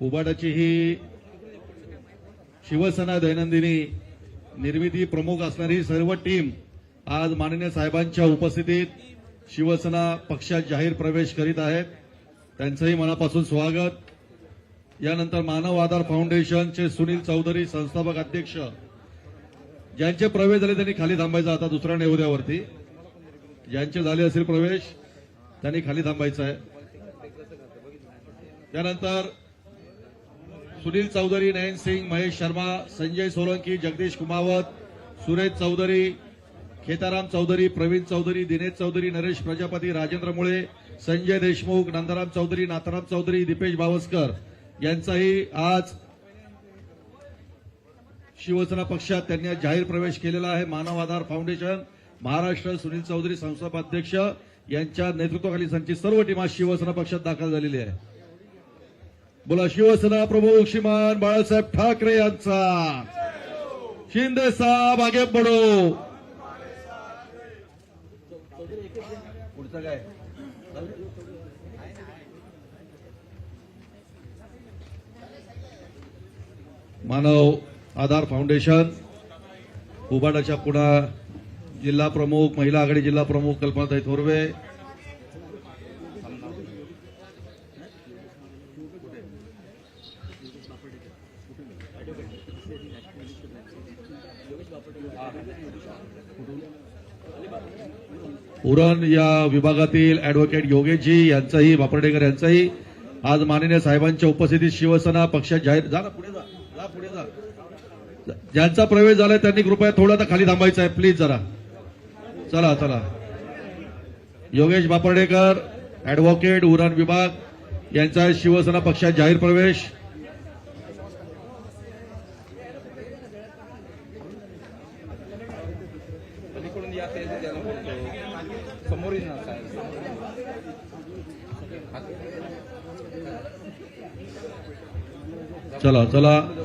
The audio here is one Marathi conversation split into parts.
उबाडाची ही शिवसेना दैनंदिनी निर्मिती प्रमुख असणारी सर्व टीम आज माननीय साहेबांच्या उपस्थितीत शिवसेना पक्षात जाहीर प्रवेश करीत आहेत. त्यांचंही मनापासून स्वागत. यानंतर मानव आधार फाउंडेशनचे सुनील चौधरी संस्थापक अध्यक्ष ज्यांचे प्रवेश झाले त्यांनी खाली थांबायचं. आता दुसऱ्या नेवद्यावरती ज्यांचे झाले असेल प्रवेश त्यांनी खाली थांबायचं आहे. त्यानंतर सुनील चौधरी नयन सिंग महेश शर्मा संजय सोलंकी जगदीश कुमावत सुरेश चौधरी खेताराम चौधरी प्रवीण चौधरी दिनेश चौधरी नरेश प्रजापती राजेंद्र मुळे संजय देशमुख नंदराम चौधरी नाथाराम चौधरी दीपेश बावस्कर यांचाही आज शिवसेना पक्षात त्यांनी जाहीर प्रवेश केलेला आहे. मानव आधार फाउंडेशन महाराष्ट्र सुनील चौधरी संस्थापाध्यक्ष यांच्या नेतृत्वाखाली त्यांची सर्व टीम आज शिवसेना पक्षात दाखल झालेली आहे. बोला शिवसेना प्रमुख श्रीमान बाळासाहेब ठाकरे यांचा. शिंदे साहेब आगे बडो पुढचं काय? मानव आधार फाउंडेशन उबाडाच्या पुन्हा जिल्हा प्रमुख महिला आघाडी जिल्हा प्रमुख कल्पनाताई थोरवे. उरण या विभागातील अॅडव्होकेट योगेशजी यांचाही बापर्डेकर यांचाही. आज माननीय साहेबांच्या उपस्थितीत शिवसेना पक्षात जाहीर जा ना पुढे जा. जा पुढे जा. ज्यांचा प्रवेश झालाय त्यांनी कृपया थोडं आता खाली थांबायचं आहे. प्लीज जरा. चला चला. योगेश बापर्डेकर अॅडव्होकेट उरण विभाग यांचा शिवसेना पक्षात जाहीर प्रवेश. चला चला.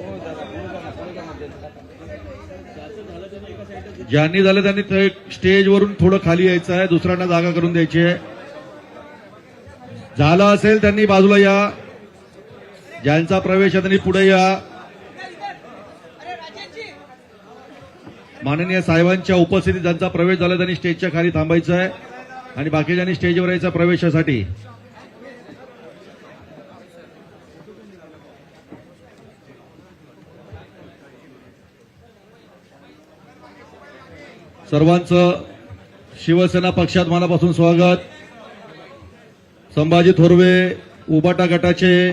ज्यांनी झालं त्यांनी स्टेजवरून थोडं खाली यायचं आहे दुसऱ्यांना जागा करून द्यायची आहे. झालं असेल त्यांनी बाजूला या. ज्यांचा प्रवेश आहे त्यांनी पुढे या. माननीय साहेबांच्या उपस्थितीत ज्यांचा प्रवेश झाला त्यांनी स्टेजच्या खाली थांबायचं आहे. आणि बाकीच्यांनी स्टेजवर यायचा प्रवेशासाठी. सर्वांचं शिवसेना पक्षात मनापासून स्वागत. संभाजी थोरवे उबाटा गटाचे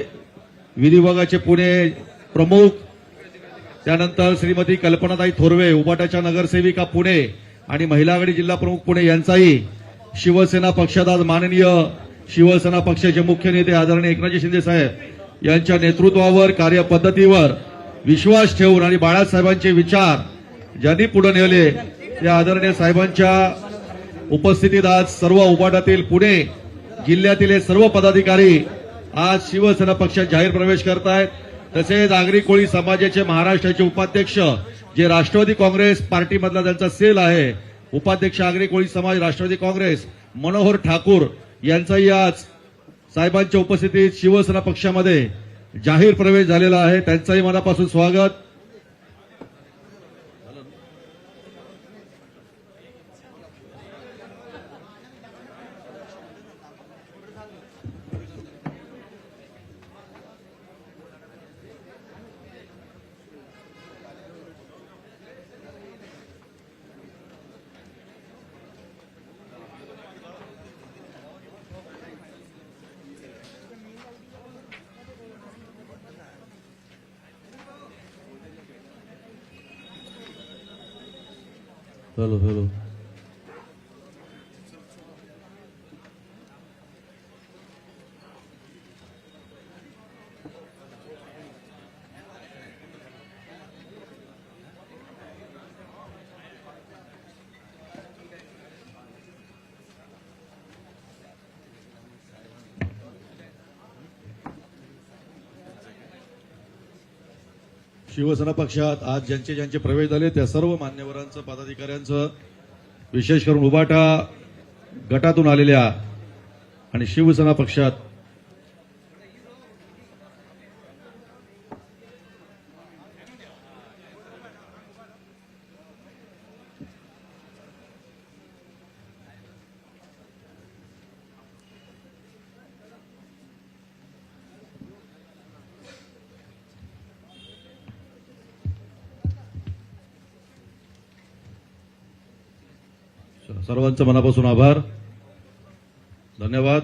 विधी विभागाचे पुणे प्रमुख त्यानंतर श्रीमती कल्पनाताई थोरवे उबाटाच्या नगरसेविका पुणे आणि महिला आघाडी जिल्हा प्रमुख पुणे यांचाही शिवसेना पक्षात आज माननीय शिवसेना पक्षाचे मुख्य नेते आदरणीय एकनाथजी शिंदे साहेब यांच्या नेतृत्वावर कार्यपद्धतीवर विश्वास ठेवून आणि बाळासाहेबांचे विचार ज्यांनी पुढे नेले या आदरणीय साहेबांच्या उपस्थितीत आज सर्व उपाटातील पुणे जिल्ह्यातील हे सर्व पदाधिकारी आज शिवसेना पक्षात जाहीर प्रवेश करत आहेत तसेच आगरी कोळी समाजाचे महाराष्ट्राचे उपाध्यक्ष जे राष्ट्रवादी काँग्रेस पार्टीमधला त्यांचा सेल आहे उपाध्यक्ष आगरी कोळी समाज राष्ट्रवादी काँग्रेस मनोहर ठाकूर यांचाही आज साहेबांच्या उपस्थितीत शिवसेना पक्षामध्ये जाहीर प्रवेश झालेला आहे. त्यांचंही मनापासून स्वागत. हॅलो हॅलो शिवसेना पक्षात आज ज्यांचे ज्यांचे प्रवेश झाले त्या सर्व मान्यवरांचं पदाधिकाऱ्यांचं विशेष करून उबाटा गटातून आलेल्या आणि शिवसेना पक्षात सर्वांचं मनापासून आभार. धन्यवाद.